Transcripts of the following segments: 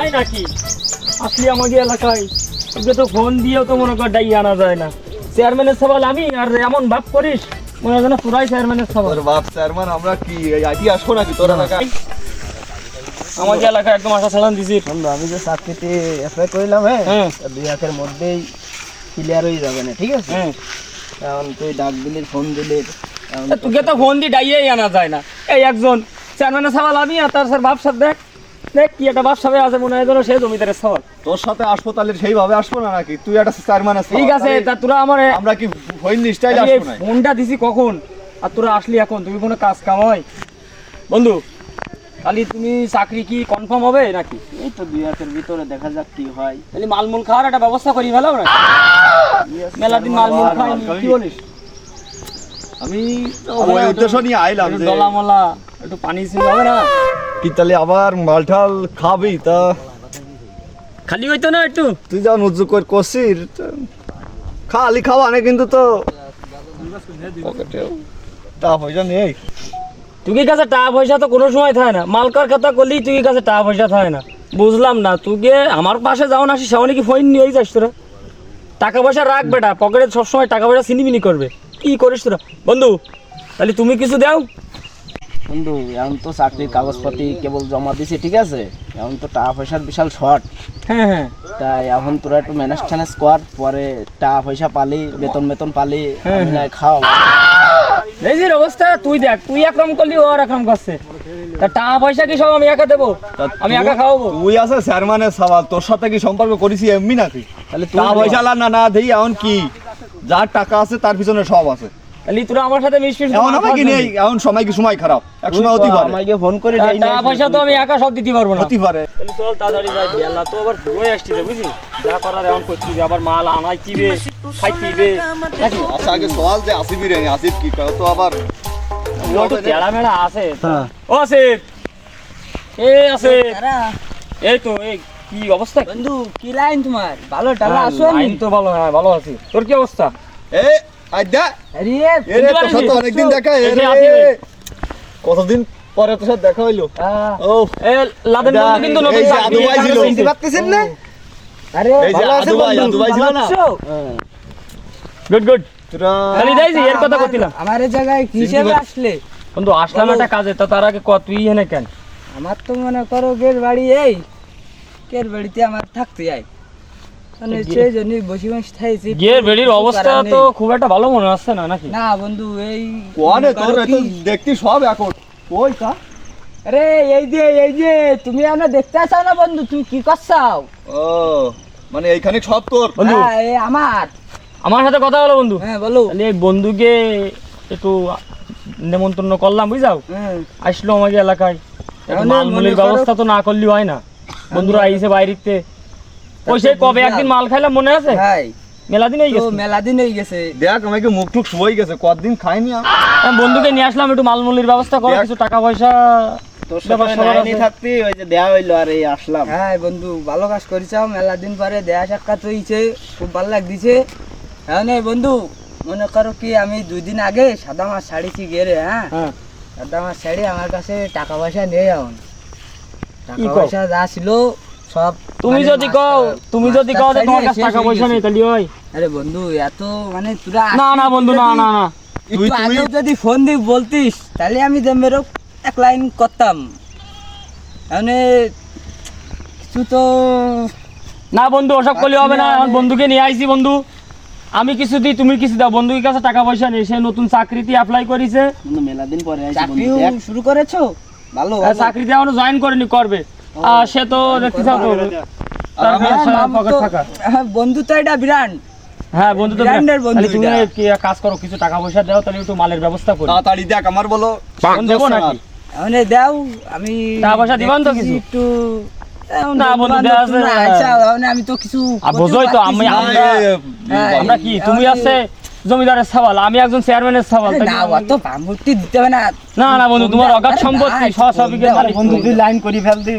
তাই নাকি? আসলে আমাকে এলাকায় তোকে তো ফোন দিয়েও তো মনে কর ডাইয়ে আনা যায় না। চেয়ারম্যানের সবাল আমি আর এমন ভাব করিস মনে হয় যেন পুরাই চেয়ারম্যানের সবাল তোর বাপ চেয়ারম্যান আমরা কি আইটি আসব নাকি তোর এলাকা আমাকে এলাকায় একদম আশা ছাড়ান দিছিস বন্ধু আমি যে চাকরিতে অ্যাপ্লাই করলাম হ্যাঁ হ্যাঁ। দুই হাতের মধ্যেই ক্লিয়ার হয়ে যাবে না ঠিক আছে? হ্যাঁ। এখন তুই ডাক দিলি ফোন দিলি তোকে তো ফোন দিয়ে ডাইয়েই আনা যায় না। এই একজন চেয়ারম্যানের সবাল আমি আর তার স্যার বাপসার দেখ দেখ। কি একটা বাপসাবে আছে মনে হয় যেন সে জমিদারের তোর সাথে আসব তাহলে সেইভাবে আসব না নাকি? তুই একটা চেয়ারম্যান ঠিক আছে তা তোরা আমার আমরা কি হইনি স্টাইল আসব না ফোনটা দিছি কখন? আর তোরা আসলি এখন তুমি কোনো কাজ কামাই বন্ধু তাহলে তুমি চাকরি কি কনফার্ম হবে নাকি? এই তো দুই হাতের ভিতরে দেখা যাক কি হয়। তাহলে মালমূল খাওয়ার একটা ব্যবস্থা করি ভালো না মেলা দিন মালমূল কি বলিস? আমি ওই উদ্দেশ্য নিয়ে আইলাম যে ডলা একটু পানি ছিল হবে না? কি তাহলে আবার মালঠাল খাবি তা খালি হইতো না একটু? তুই উজ্জু করে খালি খাওয়া না কিন্তু তো। পয়সা নেই। তুই কাছে টাকা পয়সা তো কোনো সময় থাকে না। মালকার কথা করলি তুই কাছে টাকা পয়সা থাকে না। বুঝলাম না তুই আমার পাশে যাও না আসি সেমন কি ফোন নিয়েই যাস তোরা। টাকা পয়সা রাখ বেটা পকেটে সবসময় টাকা পয়সা সিনিমিনি করবে। কি করিস তোরা? বন্ধু তাহলে তুমি কিছু দাও। বন্ধু এখন তো চাকরির কাগজপাতি কেবল জমা দিছি ঠিক আছে? এখন তো টাকা পয়সার বিশাল শর্ট। হ্যাঁ হ্যাঁ। তাই এখন তোরা একটু ম্যানেজ ট্যানেজ কর পরে টাকা পয়সা পালি বেতন বেতন পালি হ্যাঁ, না খাও। এই অবস্থা তুই দেখ তুই এক রকম করলি ও আর এক রকম করছে। তা টাকা পয়সা কি সব আমি একা দেবো? আমি একা খাওয়াবো? তুই আছে চেয়ারম্যানের সওয়াল তোর সাথে কি সম্পর্ক করেছি এমনি নাকি? তাহলে টাকা পয়সা না না দেই এখন কি? যার টাকা আছে তার পিছনে সব আছে। তাহলে তোরা আমার সাথে মিশবি এখন আমি কি নেই। এখন সময় কি সময় খারাপ? এক সময় হতে পারে। আমাকে ফোন করে দেই না টাকা পয়সা তো আমি একা সব দিতে পারব না। হতে পারে। তাহলে চল তাড়াতাড়ি যাই। বেলা তো আবার ঘুরে আসছি রে বুঝলি? যা করার এমন করছি আবার মাল আনাই কিবে খাইতিবে। নাকি? আচ্ছা আগে সওয়াল যে আসিবি রে আসিফ কি? কয় তো আবার ও তো তেড়া মেড়া আছে। হ্যাঁ। ও আছে এ আছে এই তো এই। কি অবস্থা? বন্ধু কি লাইন তোমার? ভালো হ্যাঁ, লাইন তো ভালো হ্যাঁ ভালো আছি। তোর কি অবস্থা? এ আইডা আরে তোর সাথে অনেকদিন দেখা। কতদিন পরে তোর সাথে দেখা হইল? ও। এ লাদেন বন্ধু কিন্তু নতুন ছিল। পারতেছেন না? আরে এই যে ভালো আছেন আদু ভাই বন্ধু? আদু ভাই ছিল না? হ্যাঁ। Good good. তাহলে এর কথা আমার জায়গায় কি হিসেবে আসলে? বন্ধু আসলাম একটা কাজে তো তার আগে ক তুই এনে কেন? আমার তো মনে করো গের বাড়ি এই। গের বাড়িতে আমার থাকতে যাই মানে সেই জন্যই বসে বসে থাইছি। গিয়ের বেড়ির অবস্থা তো খুব একটা ভালো মনে হচ্ছে না নাকি? না বন্ধু এই করো এত সব এখন। ওই কা? আরে এই যে এই যে তুমি আমরা দেখতে আসো না বন্ধু তুমি কি করছাও? ও মানে এইখানে সব তোর? বন্ধু। আমার। আমার সাথে কথা বলো বন্ধু। হ্যাঁ বলো। তাহলে এই বন্ধুকে একটু নেমন্তন্ন করলাম বুঝাও। হ্যাঁ। আসলো আমাকে এলাকায়। মালমূলের মনে করো- ব্যবস্থা তো না করলে হয় না। বন্ধুরা আইসে বাইরেতে। ওই সেই কবে একদিন মাল খাইলাম মনে আছে? ভাই মেলা দিন হয়ে তো গেছে। মেলা দিন হয়ে গেছে। দেখ আমাকে মুখ টুক শুয়ে গেছে কতদিন খাইনি আমি। আমি বন্ধুকে নিয়ে আসলাম একটু মালমূলের ব্যবস্থা করো কিছু টাকা পয়সা তোর সাথে স্যাপার লাইনই আছে। থাকতি ওই যে দেয়া হইল আর এই আসলাম। হ্যাঁ বন্ধু ভালো কাজ করেছাও মেলা দিন পরে দেয়া সাক্ষাৎ হয়েছে খুব ভালো লাগছে হ্যাঁ নে বন্ধু মনে করো কি আমি দুই দিন আগে সাদা মাছ হ্যাঁ? হ্যাঁ। সাদা মাছ ছাড়ি আমার কাছে টাকা পয়সা নেই এখন। কি কও? পয়সা যা ছিল সব তুমি মানে যদি কও তুমি যদি কও যে তোমার কাছে টাকা পয়সা নেই তাহলে আরে বন্ধু এত মানে তোরা না না বন্ধু না না না। তুই তুই যদি ফোন দিয়ে বলতিস তাহলে আমি দেমেরও এক লাইন করতাম। মানে কিছু তো না বন্ধু ওসব করলে হবে না। এখন বন্ধুকে নিয়ে আইছি বন্ধু। আমি কিছু দিই তুমি কিছু দাও। বন্ধুর কাছে টাকা পয়সা নেই সে নতুন চাকরিতে অ্যাপ্লাই করেছে। মেলা দিন পরে চাকরিও শুরু করেছ? ভালো আর চাকরিতে এখনও জয়েন করেনি করবে। আর সে তো দেখতে চাও তো হ্যাঁ, হ্যাঁ, বন্ধু তো এটা বিরাট। হ্যাঁ বন্ধু তো ব্র্যান্ডের বন্ধু তুমি কি কাজ করো কিছু টাকা পয়সা দাও তাহলে একটু মালের ব্যবস্থা করি। তাড়াতাড়ি দেখ আমার বলো। দেবো নাকি? মানে দাও আমি টাকা পয়সা দিবেন তো কিছু? একটু হ্যাঁ। আইছা, মানে আমি তো কিছু বোঝোই তো আমি আমরা হ্যাঁ, কি তুমি আছে জমিদারের সওয়াল আমি একজন চেয়ারম্যানের সওয়াল না অত ভাঙুরটি দিতে হবে না। না না বন্ধু তোমার অগাধ সম্পত্তি বন্ধু তুই লাইন করি ফেলতি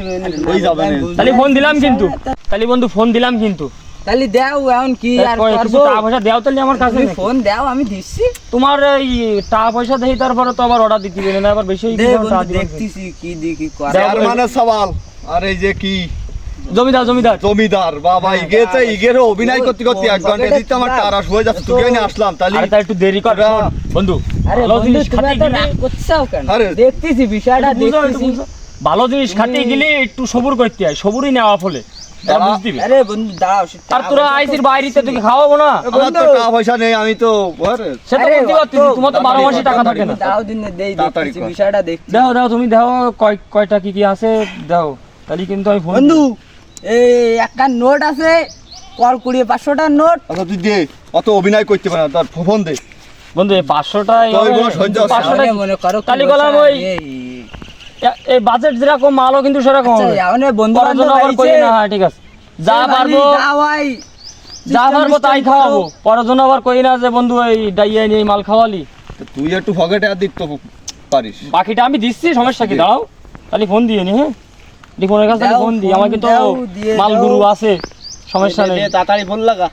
ওই যাবে তাহলে ফোন দিলাম কিন্তু। তাহলে বন্ধু ফোন দিলাম কিন্তু। তাহলে দাও এখন কি আর কয় টাকা পয়সা দেও তাহলে আমার কাছে ফোন দাও আমি দিচ্ছি। তোমার এই টাকা পয়সা দেই তারপরে তো আবার অর্ডার দিতে দেবে না আবার বেশি দে গেলে বন্ধু টাকা দিবেন। দেখতেছি কি করা। চেয়ারম্যানের সওয়াল। আর এই যে কি? জমিদার জমিদার। জমিদার বাবা ইগেতে ইগের অভিনয় করতে করতে এক ঘণ্টা দিতে আমার তারাস হয়ে যাচ্ছে তুই নিয়ে আসলাম তাহলে আরে তাই একটু দেরি কর বন্ধু আরে ভালো জিনিস গেলে। করছাও কেন? দেখতেছি বিষয়টা একটু দেখতেছি। ভালো জিনিস খাটিয়ে গেলে একটু সবুর করতে হয় সবুরই নেওয়া ফলে। তারা দাঁড়া। বুঝ দিবে আরে বন্ধু দাও আর তোরা আইসির বাইরেতে তোকে খাওয়াবো না? আমার তো টাকা পয়সা নেই আমি তো বলতে তোমার তো বারো মাসে টাকা থাকে না। তুমি দাও দিনে দেই তাড়াতাড়ি বিষয়টা দেখছি দাও দাও তুমি দাও কয় কয়টা কি কি আছে দাও। তাহলে কিন্তু আমি বন্ধু এই একটা নোট আছে। কল কুড়িয়ে পাঁচশোটার নোট আচ্ছা তুই দে অত অভিনয় করতে পারে না তার ফোন দে। বন্ধু এই পাঁচশোটা। পাঁচশোটা মনে করো কি কালি কলাম ওই- এই, বাজেট যেরকম মালও কিন্তু সেরকম আচ্ছা, হবে। বন্ধু না হ্যাঁ ঠিক আছে। যা পারব যা পারব তাই খাওয়াবো। জন্য আবার কই না যে বন্ধু এই ডাইয়া নিয়ে মাল খাওয়ালি। তুই একটু ফকেটে আর দিতে পারিস। বাকিটা আমি দিচ্ছি সমস্যা কি? দাঁড়াও তাহলে ফোন দিয়ে নি হ্যাঁ? রিপনের কাছে ফোন ফোন আমার কিন্তু মাল গুরু আছে সমস্যা নেই দে, দে, তাড়াতাড়ি ফোন লাগা।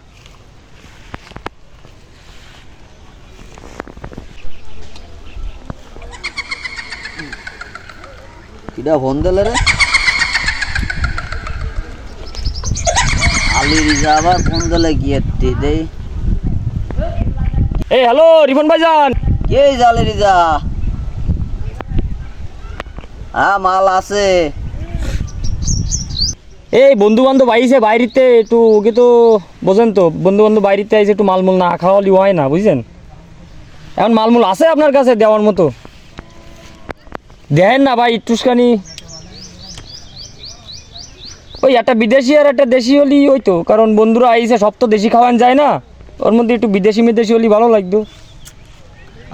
কিটা ফোন দিলে রে? আলি রিজা আবার ফোন দিলে কি এত্তি দেই? এই হ্যালো রিপন ভাইজান। কে জালে রিজা হ্যাঁ মাল আছে। এই বন্ধু বান্ধব আইছে বাইরেতে একটু ওকে তো বোঝেন তো বন্ধু বান্ধব বাইরেতে আইছে একটু মালমূল না খাওয়ালি হয় না বুঝছেন? এখন মালমূল আছে আপনার কাছে দেওয়ার মতো? দেন না ভাই একটুখানি। ওই একটা বিদেশি আর একটা দেশি হলি ওই তো কারণ বন্ধুরা আইছে সব তো দেশি খাওয়ান যায় না। ওর মধ্যে একটু বিদেশি বিদেশি হলি ভালো লাগতো।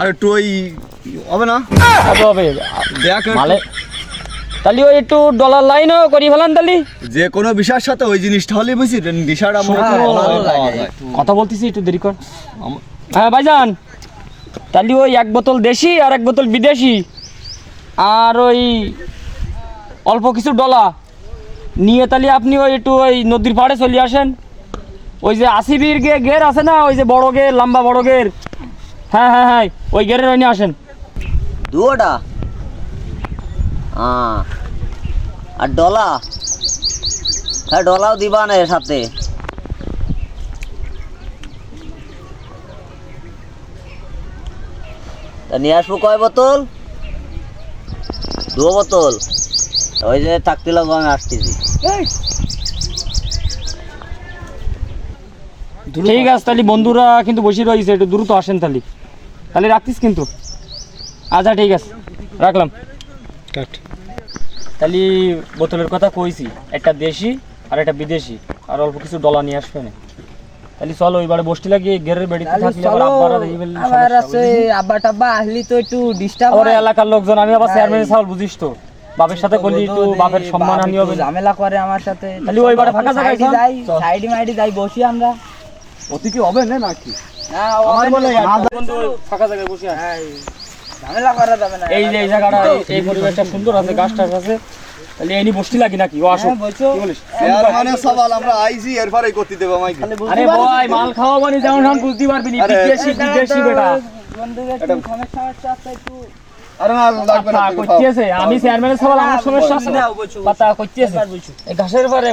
আর একটু ওই হবে না? হবে হবে। তাহলে ওই একটু ডলার লাইনও করি ফেলান তাহলে। যে কোনো বিষয়ের সাথে ওই জিনিসটা হলে ভালো পাওয়া যায় কথা বলতেছি একটু দেরি কর। হ্যাঁ ভাইজান। তাহলে ওই এক বোতল দেশি আর এক বোতল বিদেশি। আর ওই অল্প কিছু ডলা নিয়ে তাহলে আপনি ওই একটু ওই নদীর পাড়ে চলে আসেন। ওই যে আসিবির গে গের আছে না? ওই যে বড় গের লম্বা বড় গের হ্যাঁ হ্যাঁ হ্যাঁ ওই গেরের ওই নিয়ে আসেন। দুটা হ্যাঁ। আর ডলা? হ্যাঁ ডলাও দিবা না এর সাথে। তা নিয়ে আসব কয় বোতল? দু বোতল। ওই যে থাকতে লাগবো আমি আসতেছি। ঠিক আছে তাহলে বন্ধুরা কিন্তু বসে রয়েছে একটু দ্রুত আসেন তাহলে। তাহলে রাখতিস কিন্তু। আচ্ছা ঠিক আছে রাখলাম। তাহলে বোতলের কথা কইছি একটা দেশি আর একটা বিদেশি আর অল্প কিছু ডলা নিয়ে আসবে না। তাহলে চলো এবারে বসতে লাগিয়ে গেরের বেড়িতে থাকলে আবার আব্বারা দেখি ফেললে আবার আছে আব্বা টাব্বা আসলি তো একটু ডিস্টার্ব আবার এলাকার লোকজন আমি আবার চেয়ারম্যান সাহেব বুঝিস তো। বাপের সাথে করলি একটু বাপের সম্মান হানি হবে। ঝামেলা করে আমার সাথে। তাহলে ওই বারে ফাঁকা জায়গায় যাই। সাইডে মাইডে যাই বসি আমরা। অতি কি হবে না নাকি? না আমার বলে বন্ধু ফাঁকা জায়গায় বসে। হ্যাঁ, এই যে এই জায়গাটা এই- পরিবেশটা সুন্দর আছে গাছ টাছ আছে। তাহলে এই বসতে লাগি নাকি? ও আসো। হ্যাঁ, কি বলিস? মানে সবাল আমরা আইছি এরপরে করতে দেবো আমাকে আরে ভাই মাল খাওয়া মানে যেমন আমি বুঝতে পারবি নি বিদেশি বিদেশি বেটা। বন্ধুদের সমস্যা সমস্যা আছে একটু আরে না লাগবে না পাতা তুমি খাও। করতেছে আমি চেয়ারম্যানের সবাই আমার সমস্যা আছে না? দাও, বসো। পাতা করতেছে ঘাসের পরে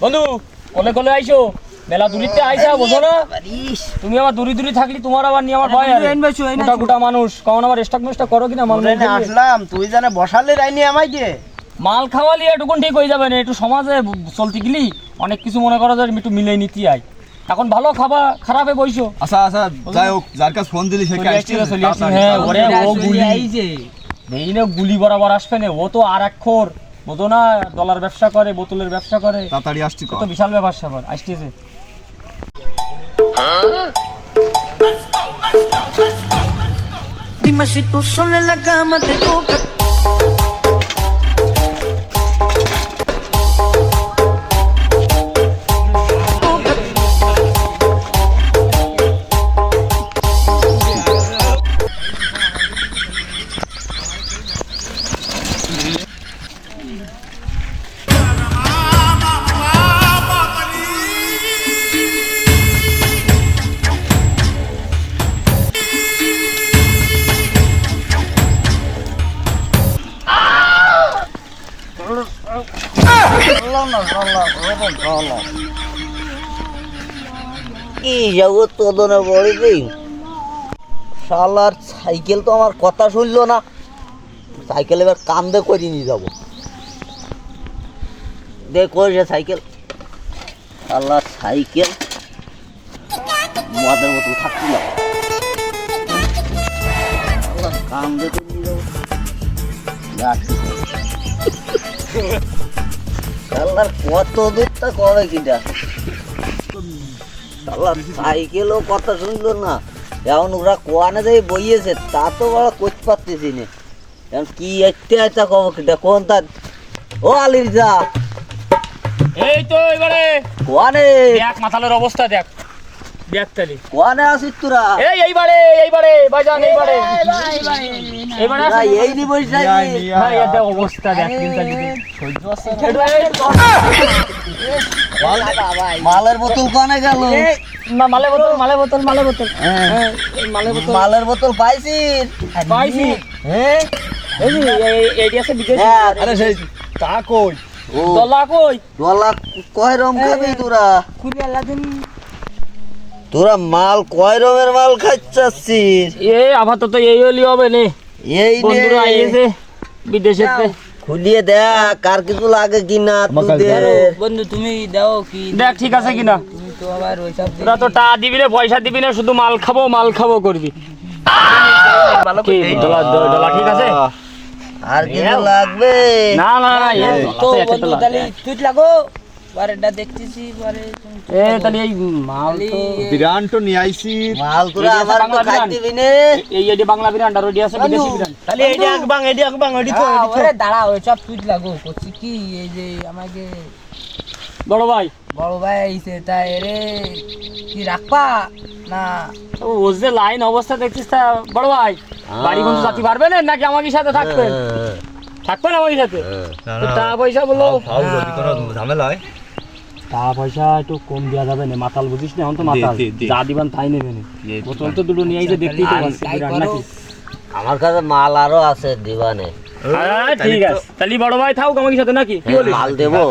বন্ধু কলে কলে আইছো মেলা দূরিতে আইসা বোঝো না। তুমি আবার দূরি দূরি থাকলি তোমার আবার নিয়ে আমার ভয় এন এন গোটা গোটা মানুষ। কখন আবার স্টক মেস্টক করো কিনা মাল ট্রেনে আসলাম। তুই জানে বসালে রাইনি আমাকে মাল খাওয়ালি এটুকুন ঠিক হয়ে যাবে না। একটু সমাজে চলতে গেলি অনেক কিছু মনে করো যে একটু মিলে নিতে আই। এখন ভালো খাবা খারাপে বইছো। আচ্ছা আচ্ছা যাই হোক যার কাছে ফোন দিলি সে রে, চলে আসছি, হ্যাঁ, ওরে ও গুলি। যে। এই না গুলি বরাবর আসবে না ও তো আর এক খোর। না ডলার ব্যবসা করে বোতলের ব্যবসা করে। তাড়াতাড়ি আসছি তো বিশাল ব্যাপার স্যাপার আসতেছে। Dime si tú sola en la cama te toca. কি যাব তোদনে শালার সাইকেল তো আমার কথা শুনলো না। সাইকেল এবার কান্দে করে নিয়ে যাব। দেখ কইছে সাইকেল? শালার সাইকেল। মদের মতো থাকছিল কত দূরটা করে কিনা? সাইকেলও কথা শুনলো না এখন ওরা কোয়ানে দেয় বইয়েছে তা তো বড় করতে পারতেছি না এখন কি একটা একটা কব কোন তার ও আলির যা এই তো এবারে কোয়ানে দেখ মাথালের অবস্থা দেখ দেখ তালি কোয়ানে আসিস তোরা এই এইবারে এইবারে বাজান এইবারে এইবারে তোরা এই নি বসে থাকিস? ভাই এটা অবস্থা দেখ মালের বোতল কোয়ানে গেল? মালে বোতল মালে বোতল মালের বোতল। হ্যাঁ, বোতল। মালের বোতল পাইছি। হ্যাঁ এই যে এই- আছে বিদেশি হ্যাঁ, আরে সেই তা কই? ও। দলা কই? ডলা কয় রম খাবি তোরা? কুড়ি আল্লাহ দিন তোরা মাল কয় রমের মাল খাচ্ছিস এ আপাতত এই হলি হবে নে। এই বন্ধুরা আইয়েছে বিদেশেতে। খুলিয়ে দেখ কার কিছু লাগে কিনা বন্ধু তুমি দাও কি? দেখ ঠিক আছে কিনা? তোরা তো টা দিবি না পয়সা দিবি না শুধু মাল খাব মাল খাব করবি। ঠিক আছে? আর কিছু লাগবে? না না না তুই লাগো। বারেটা দেখতেছি পরে এ তাহলে এই মাল তো বিরান তো নিয়ে আইছি। মাল তোরা আমার তো খাই বিরান। এই এডি বাংলা বিরান আর ওডি আছে বিদেশি বিরান। তাহলে এইটা একবাং এইটা একবাং ওইটি তো হ্যাঁ, ওরে দাঁড়া ওইসব তুই লাগো করছি কি? এই যে আমাকে বড় ভাই। বড় ভাই আইছে তাই রে কি রাখবা? না। ও যে লাইন অবস্থা দেখছিস তা বড় ভাই। বাড়ি বন্ধু জাতি পারবে না নাকি আমাকে সাথে থাকবে? থাকবে না আমাকে সাথে? তো টাকা পয়সা বলো। ঝামেলা হয়। টাকা পয়সা একটু কম দেওয়া যাবে না মাতাল বুঝিস না এখন তো মাতাল। যা দিবান তাই নেবে না বোতল তো দুটো নিয়ে দেখতেই তো করো। নাকি আমার কাছে মাল আরও আছে দিবানে। ঠিক আছে। তাহলে বড় ভাই থাকুক আমাকে সাথে নাকি? মাল দেবো।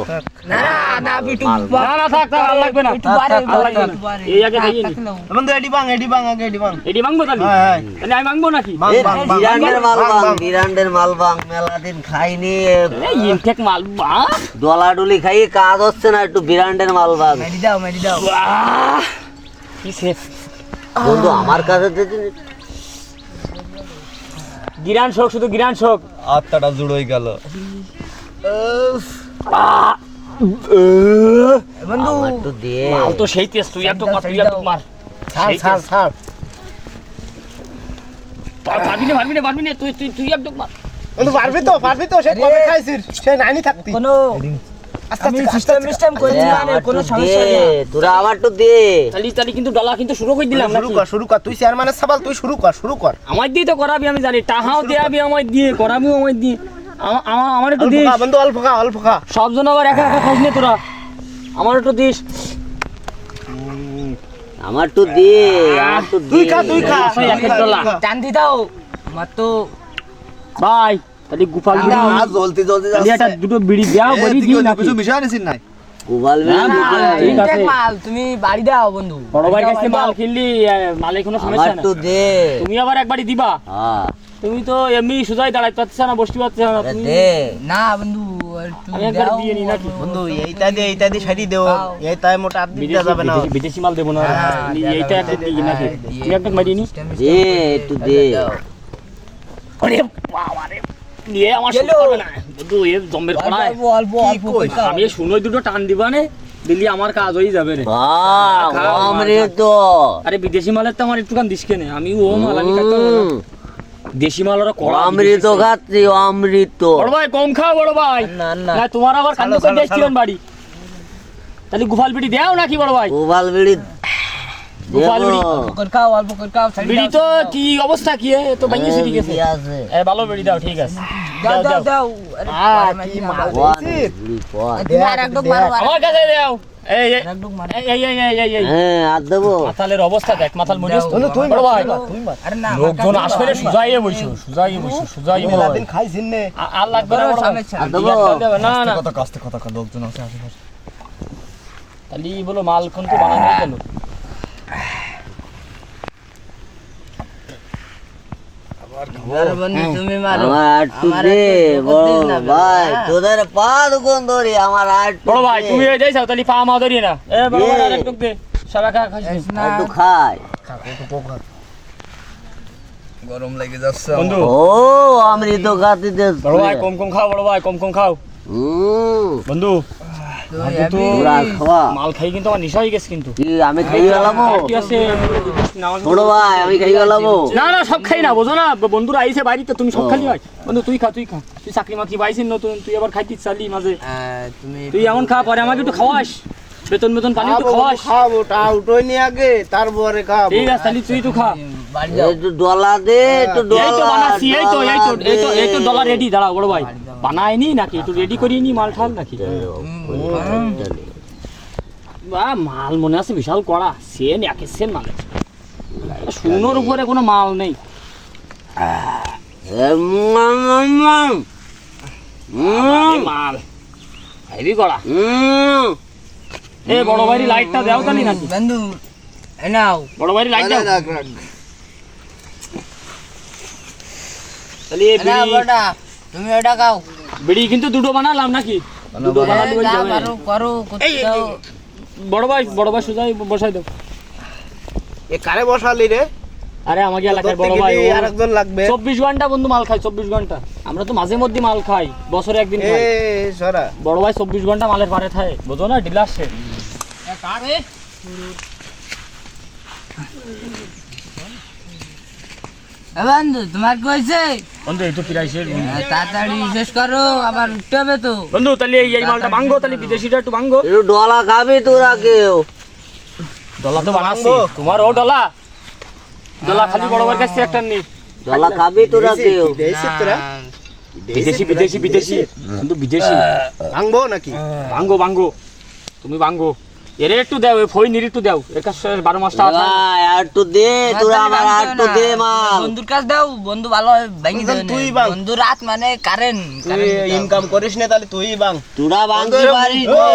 না না না বিটু না না থাক থাক আর লাগবে না। আর লাগবে না এই আগে খাইয়ে নি বন্ধু এডি বাং এডি বাং আগে এডি বাং। এটি মাংবো তাহলে? হ্যাঁ, তাহলে আমি মাংবো নাকি? বাং এ, বাং বাং। বিরান্ডের মাল বাং। বিরান্ডের মাল বাং মেলা দিন খাইনি। এই ইনটেক মাল বা ডলাডুলি খাই কাজ হচ্ছে না একটু বিরান্ডের মাল বাং। মেডি দাও মেডি দাও। কি সেফ বন্ধু আমার কাছে গিরান শোক শুধু গিরান শোক। আত্মাটা জুড়োই গেল। বন্ধু আমার একটু মাল তো সেই তেজ তুই একটু মার তুই একটু মার ছাড় ছাড় ছাড়। পারবি না পারবি না পারবি না তুই তুই তুই একটু মার বন্ধু পারবি তো পারবি তো সে কবে খাইছিস? সে নাইনি থাকতি। কোনো আমি সিস্টেম সিস্টেম মানে আমার কোনো একটু সমস্যা নেই। তোরা আমার একটু দে। তাহলে কিন্তু ডলা কিন্তু শুরু করে দিলাম শুরু কর শুরু কর। তুই চেয়ারম্যানের সাবাল তুই শুরু কর শুরু কর। আমার দিয়ে তো করাবি আমি জানি। টাহাও দেয়াবি আমার দিয়ে করাবিও আমার দিয়ে। আমা- আমা- আমার একটু দিস। বন্ধু অল্প খা অল্প খা সব আবার একা একা খাস না তোরা। আমার একটু দিস। আমার দে আমার একটু তুই। খা তুই খা। টান দি দাও আমার তো ভাই তাহলে একটা দুটো বিড়ি বলি দিই নাকি? কিছু নিছিস নাই? গোপাল হ্যাঁ, গোপাল। ঠিক আছে। মাল তুমি বাড়ি দাও বন্ধু। বড় ভাই কাছে মাল দাও। কিনলি মালে কোনো সমস্যা না। দে। তুমি আবার একবারই দিবা। হ্যাঁ। তুমি তো এমনি সুজাই দাঁড়াইতে না বসতে না। তুমি না বন্ধু একবার দিয়ে নিই নাকি? বন্ধু এইটা এইটা দিয়ে সাইডি দেও। দাও। এইটাই মোটা আর দিতে বিদেশি যাবে না। বিদেশি- বিদেশি মাল দেবো না। হ্যাঁ, এইটা দিই নাকি? হ্যাঁ, একটা নি? দে একটু দে। আরে বাবা রে নিয়ে আমার। শুনতে হবে না। বন্ধু এ জম্বের অল্প পড়ায় অল্প অল্প অল্প আমি শুনোই দুটো টান দিবা নে দিল্লি আমার কাজ হয়ে যাবে রে। খাও, অমৃত আরে বিদেশি মালের তো আমার একটুখান দিস কেনে। আমি ও মাল আমি খাইতে দেশি মাল ওরা কড়া অমৃত খাচ্ছি অমৃত। বড় ভাই কম খাও বড় ভাই। না না। না তোমার আবার কান্দ চালো, করে বাড়ি। তাহলে গুফাল বিড়ি দেও নাকি বড় ভাই? গোপাল বিড়ি গোপাল বিড়ি। তো কি অবস্থা কি তো ভাঙিয়ে ভালো বিড়ি দাও ঠিক আছে। আমার কাছে দাও। অবস্থা দেখ মাথাল লোকজন আসবে সুজাইয়ে মেলা বইছো দিন খাইছিন আর লাগবে না না কত লোকজন আছে আশেপাশে তাহলে বলো মাল কোন তো বানানো গরম লেগে যাচ্ছে বন্ধু। ও অমৃত খাতে বড় ভাই কম কম খাও বড় ভাই কম কম খাও। বন্ধু। তো আগে তো আমি- তোরা খাওয়া। মাল খাই কিন্তু আমার নেশা হয়ে গেছে কিন্তু। আমি খাই গেলামো কি আছে ছোট ভাই আমি খাই গেলামো না না সব খাই না বোঝো না বন্ধুরা আইছে বাড়িতে তুমি সব খালি হয়। বন্ধু তুই খা তুই খা। তুই চাকরি মাকরি পাইছিস নতুন তুই আবার খাইতে চালি মাঝে। তুই এমন খা পরে আমাকে একটু খাওয়াস। বেতন বেতন পানি খাওয়াস। খাব টা উঠোই নি আগে তারপরে খাব। ঠিক আছে তাহলে তুই তো খা। ডলা দে একটু তো ডলা এই তো এই তো এই তো এই তো ডলা রেডি দাঁড়াও বড় ভাই। বানায়নি নাকি? একটু রেডি করিয়ে নি মাল ঠাল নাকি? বা মাল মনে আছে বিশাল কড়া। সেন একে সেন মাল। শুনোর উপরে কোনো মাল নেই। মাল হেভি কড়া। এ বড় ভাইরি লাইটটা দাও তালি নাকি? বন্ধু নাও। বড় ভাইরি লাইট দাও। তাহলে তুমি এটা খাও। বিড়ি কিন্তু দুটো বানালাম নাকি? দুটো বানালে করো বড় ভাই বড় ভাই সোজাই বসাই দাও। এ কারে বসালি রে? আরে আমাকে এলাকার বড় ভাই আরেকজন লাগবে। চব্বিশ ঘণ্টা বন্ধু মাল খাই চব্বিশ ঘণ্টা। আমরা তো মাঝে মধ্যে মাল খাই বছরে একদিন এ সরা। বড় ভাই চব্বিশ ঘণ্টা মালের পারে থাকে। বোঝো না ডিলার সে। এ বন্ধু তোমার কি হয়েছে বন্ধু এই তো ফিরাইছে তাড়াতাড়ি শেষ করো আবার উঠতে হবে তো। বন্ধু তাহলে এই এই মালটা ভাঙ্গো তাহলে বিদেশিটা একটু ভাঙ্গো একটু ডলা খাবি তোরা কেউ। ডলা তো বানাচ্ছি। তোমার ও ডলা। ডলা খালি বড় ভাইয়ের কাছে একটা নি। ডলা খাবি তোরা কেউ। দেশি তোরা? বিদেশি বিদেশি বিদেশি। কিন্তু বিদেশি। ভাঙবো নাকি? ভাঙ্গো ভাঙ্গো তুমি ভাঙ্গো এর একটু দাও ওই ফই নির একটু দাও। এর কাছে বারো মাস টাকা ভাই আর একটু দে তোরা আমার আর একটু দে মাল। বন্ধুর কাছে দাও বন্ধু ভালো ভেঙে দেবে তুই বাং। বন্ধু রাত মানে কারেন্ট তুই ইনকাম করিস না তাহলে তুই বাং। তোরা ভাঙতে পারিস নে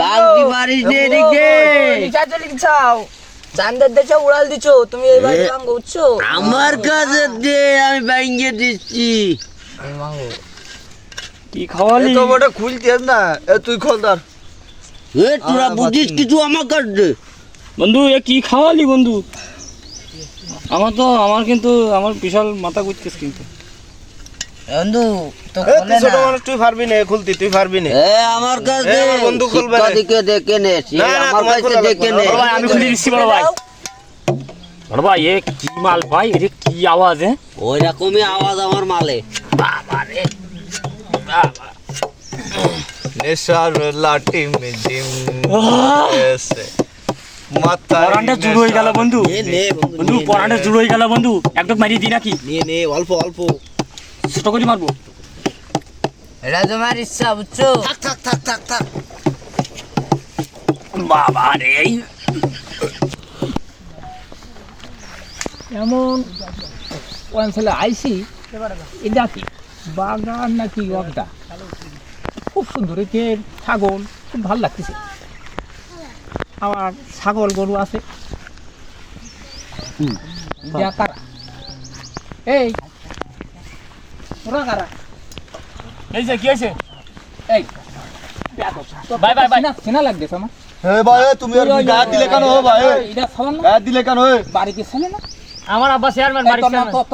ভাঙতে পারিস নে এদিকে। চাও চান্দের দেশে উড়াল দিছো তুমি এই বাড়ি উঠছো? আমার কাছে দে আমি ভাঙিয়ে দিচ্ছি। কি খাওয়ালি? তো বড় খুলতে না। এ তুই খোল ধর। এ তোরা বুঝিস কিছু আমার কাছে? বন্ধু এ কি খাওয়ালি বন্ধু? আমার তো আমার কিন্তু আমার বিশাল মাথা গুজকেস কিন্তু। বন্ধু তো এ, খোলে না? মানুষ তুই পারবি না খুলতি তুই পারবি না। এ আমার কাছে এ, বন্ধু খুলবে শিক্ষা রে। দিকে ডেকে নে সে না, না, আমার কাছে খোলা নে ভাই আমি খুলে দিচ্ছি বড় ভাই। বড় ভাই এ কি মাল ভাই এ কি আওয়াজ হ্যাঁ ওই রকমই আওয়াজ আমার মালে। নেশার লাঠি মে জিম এসে পরানটা জুড়ো হয়ে গেল বন্ধু। বন্ধু পরানটা জুড়ো হয়ে গেল বন্ধু। একদম মারিয়ে দি নাকি? নে নে অল্প অল্প। ছোট করে মারবো। এটা তোমার ইচ্ছা বুঝছ বাবা রে। এমন অঞ্চলে আইসি? এটা কি বাগান নাকি একটা? খুব সুন্দর এতে ছাগল খুব ভালো লাগতেছে। আমার ছাগল গরু আছে। এই ওরা কারা? এই যে কি হয়েছে? এই বাই, বাই, বাই। চেনা লাগতেছে আমার। হে ভাই এ তুমি আর গা দিলে কেন ও ভাই? এ? এটা সালাম না। গা দিলে কেন এ? বাড়িতে ছেলে না? আমার আব্বা চেয়ারম্যান তোর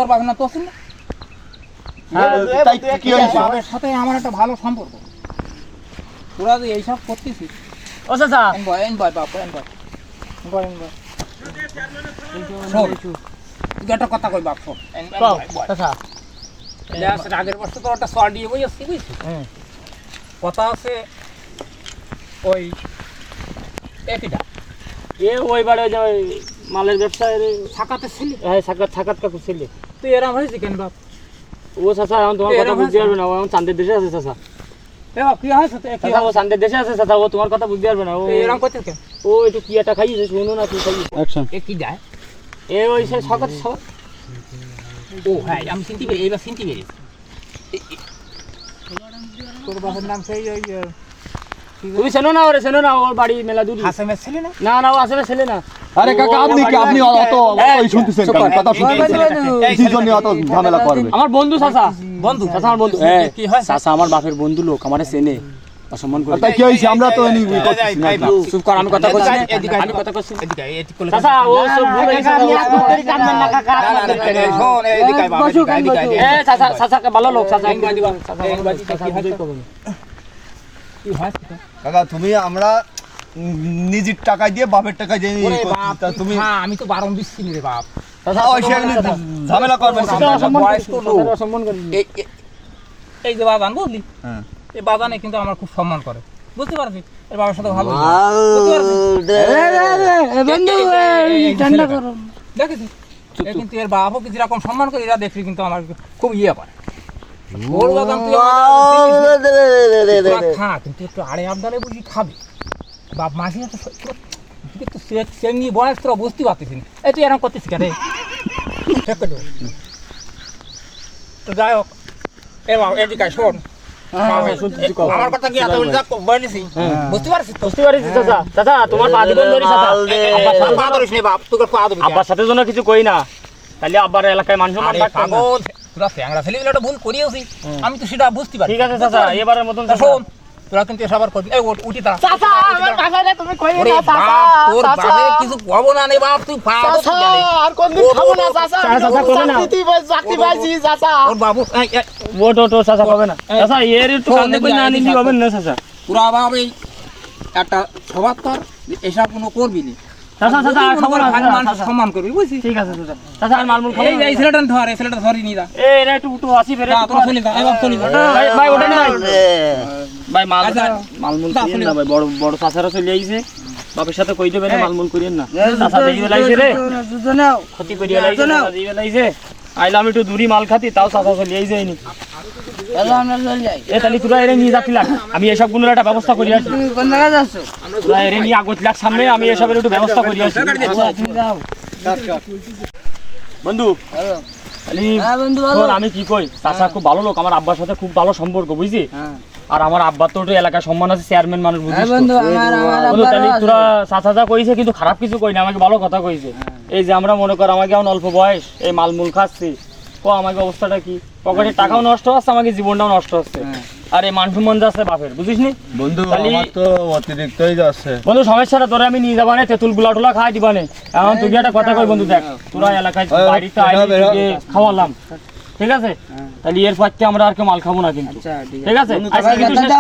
হ্যাঁ, তাই কি হয়েছে? বাবার সাথে আমার একটা ভালো সম্পর্ক। তোরা যে এইসব করতেছিস ও চাচা। এন বয় এন বয় বাপ এন বয়। বয় এন বয়। শোন। তুই একটা কথা কই বাপ। চাচা। দেখ, আগের বছর তোর একটা সর দিয়ে বই আসছি বুঝছিস? কথা আছে ওই এটিটা। এ ওই বাড়ি ওই যে ওই মালের ব্যবসায় রে ছাকাতে ছেলে। হ্যাঁ সাকাত সাকাত কাকু ছেলে। তুই এরম হয়েছে কেন বাপ? ও চাচা এখন তোমার কথা বুঝতে? পারবে না ও এখন চান্দের দেশে আছে চাচা। তোমার কথা বুঝতে পারবে না ও এরকম করছিস ও একটু কি একটা খাইয়েছে শুনো না কি খাইয়েছে এ কি যায়? এ ওই সে সকত সকত ও হ্যাঁ আমি চিনতে পেরে এইবার চিনতে পেরেছি এ- এ- তোর বাবার নাম সেই ওই আহ, কি বলে? তুমি চেনো না ওরে চেনো না ওর বাড়ি মেলা দূর ছেলে না? না না ও আসলে ছেলে না। আরে কাকা আপনি কি আপনি অত ওই শুনতেছেন কথা শুনতেছেন অত ঝামেলা করবে আমার বন্ধু চাচা বন্ধু চাচা আমার বন্ধু কি হয় চাচা আমার বাপের বন্ধু লোক আমারে চেনে অসম্মান করে তাই কি হয়েছে আমরা তো এনি চুপ কর আমি কথা আয়, আমি কথা করলে চাচা ও সব ভুল হয়ে গেছে, ও আপনাদেরই কাঁদবেন না, কাকা, শোন, এদিকে বাবা, এদিকে এ চাচা চাচা ভালো লোক চাচা চাচা, কি হয়? হয়? কাকা তুমি আমরা নিজের টাকা দিয়ে বাপের টাকা দিয়ে তুমি আমি তো বারণ দিচ্ছি রে বাপ ঝামেলা করবেন এই যে বাগান বুঝলি হ্যাঁ। এই বাগানে কিন্তু আমার খুব সম্মান করে বুঝতে পারছি এর বাবার সাথে ভালো দেখেছি এ কিন্তু এর বাবাও কি যেরকম সম্মান করে এরা দেখলি কিন্তু আমার খুব ইয়ে করে ওর বাগান তুই। খা কিন্তু একটু আড়ে আবদালে বুঝি খাবে বাপ মাসি তো বয়স তোরা বুঝতে পারতিস না। এই তুই এরকম করতিস কেন। তো যাই হোক এ বাবা এদিকে শোন। আমার কথা কি এত উল্টা বলিস বুঝতে পারছিস? বুঝতে পারিস চাচা। চাচা তোমার পা দিবেন ধরি চাচা। মাল দে। আব্বার সাথে- পা ধরিস নে বাপ। তোকে পা ধরিস আব্বার সাথে জন্য কিছু কই না। তাহলে আব্বার এলাকায় মানুষ তোরা ভুল করিয়েছি আমি তো সেটা বুঝতে পারি ঠিক আছে চাচা। এবারের মতন শোন তোরা কিন্তু এসব আর করবি। এই উঠি দাঁড়া। না চাচা তোর কিছু কব না রে বাপ তুই পা ধরছিস কেন? চাচা, চাচা করবে না। ওর বাবু এই, এই, ওট ওট ওট, চাচা কবে না। চাচা এর একটু কান্দে কই না নিবি হবে না চাচা। পুরা বাপ এই একটা স্বভাব কর এসব কোনো করবি নি। চাচা চাচা আর খাব না ভালো চাচা, মানুষ চাচা। সম্মান করবি বুঝছিস ঠিক আছে চাচা। চাচা আর মালমুল খাব এই যে এই ছেলেটা ধর এই ছেলেটা ধরি নি দা এ এরা একটু উঠো আসি ফেরে তোরা চলে যা এবার চলে যা। ভাই ভাই ওঠেন ভাই ভাই মাল আচ্ছা। মালমুল যা, করিয়েন না ভাই বড় বড় চাচারা চলে আইছে। বাপের সাথে কই দেবে না মালমুল করিয়েন না। চাচা দেখি বেলাইছে রে। দুজনেও ক্ষতি করিয়া লাইছে চাচা দেখি বেলাইছে আইলাম একটু দূরি মাল খাতি তাও চাচা চলে আইছে নি এ তাহলে তোরা এরে নিয়ে আমি এসবগুলোর একটা ব্যবস্থা করি আসি। কোন জায়গায় যাচ্ছ? তোরা এরে নিয়ে আগত লাগ সামনে আমি এসবের একটু ব্যবস্থা করি আসি। আচ্ছা, যাও। বন্ধু হ্যাঁ আমি কি কই? চাচা খুব ভালো লোক আমার আব্বার সাথে খুব ভালো সম্পর্ক বুঝছি হ্যাঁ। আর আমার আব্বার তো একটু এলাকায় সম্মান আছে চেয়ারম্যান মানুষ বুঝিস হ্যাঁ আছে। তোরা চাচা যা কইছে কিন্তু খারাপ কিছু কই না আমাকে ভালো কথা কইছে। এই যে আমরা মনে কর আমাকে এখন অল্প বয়স এই মালমূল খাচ্ছি। ও আমাকে অবস্থাটা কি? পকেটের টাকাও নষ্ট হচ্ছে আমাকে জীবনটাও নষ্ট হচ্ছে। আর এই মান সম্মান যাচ্ছে বাপের বুঝিস নি বন্ধু আমার তো অতিরিক্তই যাচ্ছে। বন্ধু সমস্যাটা তোরা আমি নিয়ে যাবানে তেঁতুলগুলা টুলা খাই দিবানে। এখন তুই একটা কথা কই বন্ধু দেখ তোরা এলাকায় বাড়িতে বেরো, আইলি খাওয়ালাম। ঠিক আছে? তাহলে এর পর আমরা আর কেউ মাল খাব না কিন্তু। আচ্ছা ঠিক আছে। আজকে কিন্তু শেষ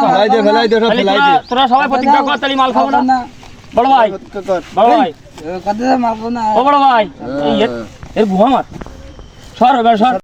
তোরা- সবাই প্রতিজ্ঞা কর তাহলে মাল খাব না। বড় ভাই। বড় ভাই। ও বড় ভাই। এর- এর গুহা মার সর এবার সর।